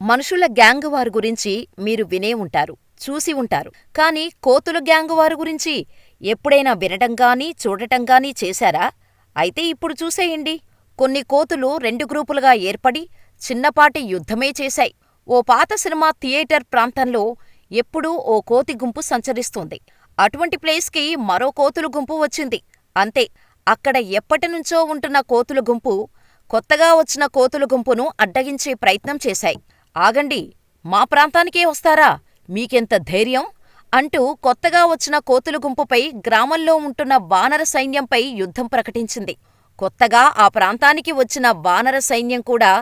మనుషుల గ్యాంగ్ వారి గురించి మీరు వినే ఉంటారు, చూసి ఉంటారు. కానీ కోతుల గ్యాంగ్ వారి గురించి ఎప్పుడైనా వినటం గానీ, చూడటం గానీ చేశారా? అయితే ఇప్పుడు చూసేయండి. కొన్ని కోతులు రెండు గ్రూపులుగా ఏర్పడి చిన్నపాటి యుద్ధమే చేశాయి. ఓ పాత సినిమా థియేటర్ ప్రాంతంలో ఎప్పుడూ ఓ కోతి గుంపు సంచరిస్తుంది. అటువంటి ప్లేస్కి మరో కోతుల గుంపు వచ్చింది. అంతే అక్కడ ఎప్పటినుంచో ఉంటున్న కోతుల గుంపు కొత్తగా వచ్చిన కోతుల గుంపును అడ్డగించే ప్రయత్నం చేశాయి. ఆగండి, మా ప్రాంతానికే వస్తారా? మీకెంత ధైర్యం? అంటూ కొత్తగా వచ్చిన కోతుల గుంపుపై గ్రామంలో ఉంటున్న వానర సైన్యంపై యుద్ధం ప్రకటించింది. కొత్తగా ఆ ప్రాంతానికి వచ్చిన వానర సైన్యం కూడా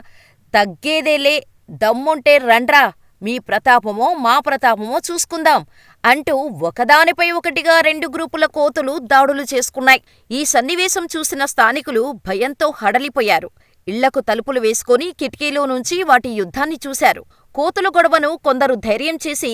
తగ్గేదేలే దమ్ముంటే రండ్రా మీ ప్రతాపమో మా ప్రతాపమో చూసుకుందాం అంటూ ఒకదానిపై ఒకటిగా రెండు గ్రూపుల కోతులు దాడులు చేసుకున్నాయి. ఈ సన్నివేశం చూసిన స్థానికులు భయంతో హడలిపోయారు. ఇళ్ళకు తలుపులు వేసుకుని కిటికీలో నుంచి వాటి యుద్ధాన్ని చూశారు. కోతుల గొడవను కొందరు ధైర్యం చేసి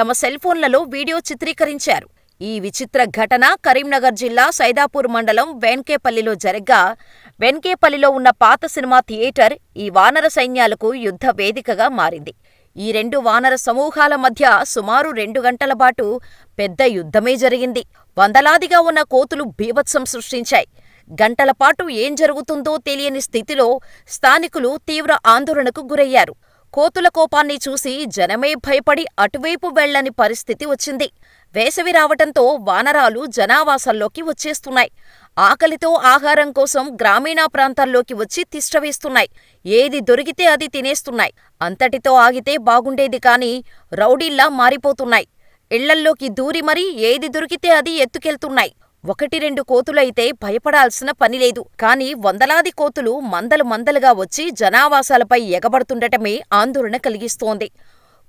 తమ సెల్ఫోన్లలో వీడియో చిత్రీకరించారు. ఈ విచిత్ర ఘటన కరీంనగర్ జిల్లా సైదాపూర్ మండలం వెన్కేపల్లిలో జరగ్గా, వెన్కేపల్లిలో ఉన్న పాత సినిమా థియేటర్ ఈ వానర సైన్యాలకు యుద్ధ వేదికగా మారింది. ఈ రెండు వానర సమూహాల మధ్య సుమారు రెండు గంటల పాటు పెద్ద యుద్ధమే జరిగింది. వందలాదిగా ఉన్న కోతులు బీభత్సం సృష్టించాయి. గంటలపాటు ఏం జరుగుతుందో తెలియని స్థితిలో స్థానికులు తీవ్ర ఆందోళనకు గురయ్యారు. కోతుల కోపాన్ని చూసి జనమే భయపడి అటువైపు వెళ్ళని పరిస్థితి వచ్చింది. వేసవి రావటంతో వానరాలు జనావాసాల్లోకి వచ్చేస్తున్నాయి. ఆకలితో ఆహారం కోసం గ్రామీణ ప్రాంతాల్లోకి వచ్చి తిష్టవేస్తున్నాయి. ఏది దొరికితే అది తినేస్తున్నాయి. అంతటితో ఆగితే బాగుండేది కాని రౌడీల్లా మారిపోతున్నాయి. ఇళ్ళల్లోకి దూరి మరీ ఏది దొరికితే అది ఎత్తుకెళ్తున్నాయి. ఒకటి రెండు కోతులైతే భయపడాల్సిన పనిలేదు. కానీ వందలాది కోతులు మందలు మందలుగా వచ్చి జనావాసాలపై ఎగబడుతుండటమే ఆందోళన కలిగిస్తోంది.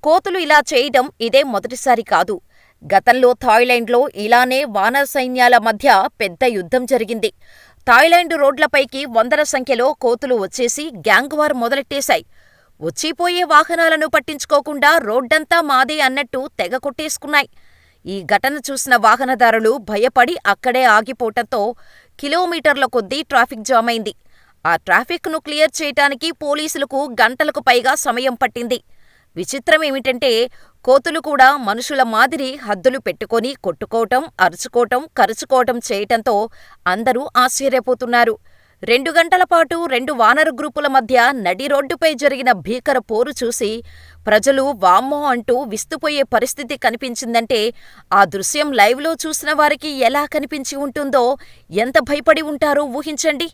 కోతులు ఇలా చేయడం ఇదే మొదటిసారి కాదు. గతంలో థాయిలాండ్లో ఇలానే వానర సైన్యాల మధ్య పెద్ద యుద్ధం జరిగింది. థాయిలాండ్ రోడ్లపైకి వందల సంఖ్యలో కోతులు వచ్చేసి గ్యాంగ్వార్ మొదలెట్టేశాయి. వచ్చిపోయే వాహనాలను పట్టించుకోకుండా రోడ్డంతా మాదే అన్నట్టు తెగ కొట్టేసుకున్నాయి. ఈ ఘటన చూసిన వాహనదారులు భయపడి అక్కడే ఆగిపోవటంతో కిలోమీటర్ల కొద్దీ ట్రాఫిక్ జామైంది. ఆ ట్రాఫిక్ను క్లియర్ చేయటానికి పోలీసులకు గంటలకు పైగా సమయం పట్టింది. విచిత్రమేమిటంటే కోతులు కూడా మనుషుల మాదిరి హద్దులు పెట్టుకొని కొట్టుకోవటం, అరుచుకోవటం, కరుచుకోవటం చేయటంతో అందరూ ఆశ్చర్యపోతున్నారు. రెండు గంటల పాటు రెండు వానర గ్రూపుల మధ్య నడి రోడ్డుపై జరిగిన భీకర పోరు చూసి ప్రజలు వామ్మో అంటూ విస్తుపోయే పరిస్థితి కనిపించిందంటే ఆ దృశ్యం లైవ్లో చూసిన వారికి ఎలా కనిపించి ఉంటుందో, ఎంత భయపడి ఉంటారో ఊహించండి.